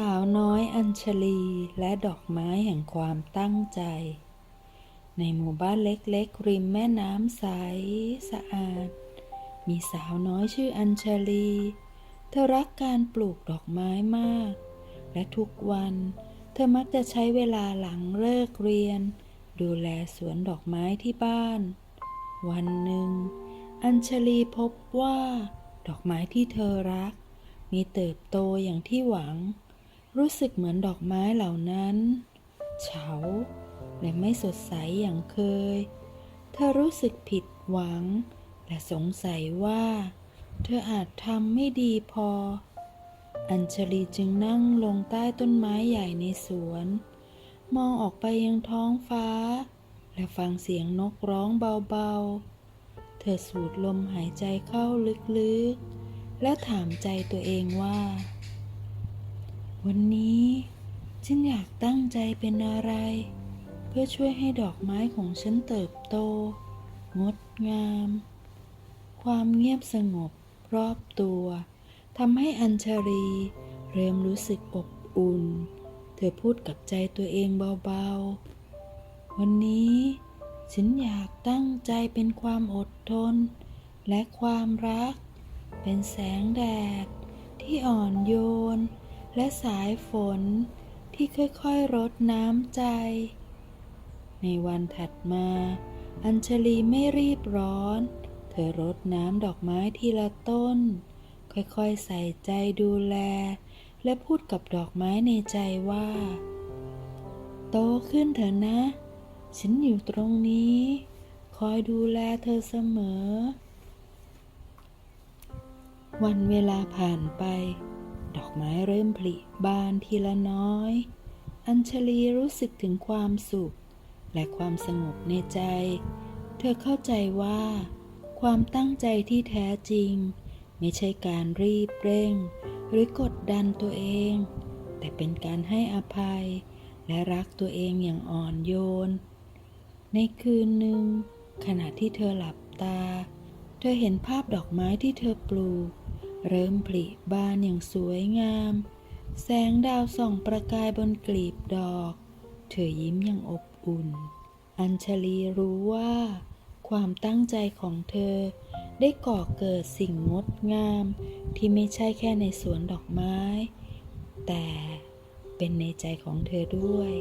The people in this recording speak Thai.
สาวน้อยอัญชลีและดอกไม้แห่งความตั้งใจ ในหมู่บ้านเล็กๆ ริมแม่น้ำใสสะอาด มีสาวน้อยชื่ออัญชลี เธอรักการปลูกดอกไม้มาก และทุกวันเธอมักจะใช้เวลาหลังเลิกเรียน ดูแลสวนดอกไม้ที่บ้าน วันหนึ่ง อัญชลีพบว่า ดอกไม้ที่เธอรัก มีเติบโตอย่างที่หวัง รู้สึกเหมือนดอกไม้เหล่านั้นเฉาและไม่สดใสอย่างเคย เธอรู้สึกผิดหวัง และสงสัยว่า เธออาจทำไม่ดีพอ อัญชลีจึงนั่งลงใต้ต้นไม้ใหญ่ในสวน มองออกไปยังท้องฟ้า และฟังเสียงนกร้องเบาๆ เธอสูดลมหายใจเข้าลึกๆ และถามใจตัวเองว่า วันนี้ฉันอยากตั้งใจเป็นอะไร เพื่อช่วยให้ดอกไม้ของฉันเติบโต งดงาม ความเงียบสงบรอบตัวทำให้อัญชรี เริ่มรู้สึกอบอุ่น เธอพูดกับใจตัวเองเบาๆ วันนี้ฉันอยากตั้งใจเป็นความอดทน และความรัก เป็นแสงแดดที่อ่อนโยน และสายฝนที่ค่อยๆรดน้ำใจ ในวันถัดมา อัญชลีไม่รีบร้อน เธอรดน้ำดอกไม้ทีละต้น ค่อยๆใส่ใจดูแล และพูดกับดอกไม้ในใจว่า โตขึ้นเถอะนะ ฉันอยู่ตรงนี้ คอยดูแลเธอเสมอ วันเวลาผ่านไป ดอกไม้เริ่มผลิบานทีละน้อย อัญชลีรู้สึกถึงความสุข และความสงบในใจ เธอเข้าใจว่า ความตั้งใจที่แท้จริง ไม่ใช่การรีบเร่ง หรือกดดันตัวเอง แต่เป็นการให้อภัย และรักตัวเองอย่างอ่อนโยน ในคืนหนึ่ง ขณะที่เธอหลับตา เธอเห็นภาพดอกไม้ที่เธอปลูก เริ่มผลิบานอย่างสวยงาม แสงดาวส่องประกายบนกลีบดอก เธอยิ้มอย่างอบอุ่น อัญชลีรู้ว่า ความตั้งใจของเธอ ได้ก่อเกิดสิ่งงดงามที่ไม่ใช่แค่ในสวนดอกไม้ แต่เป็นในใจของเธอด้วย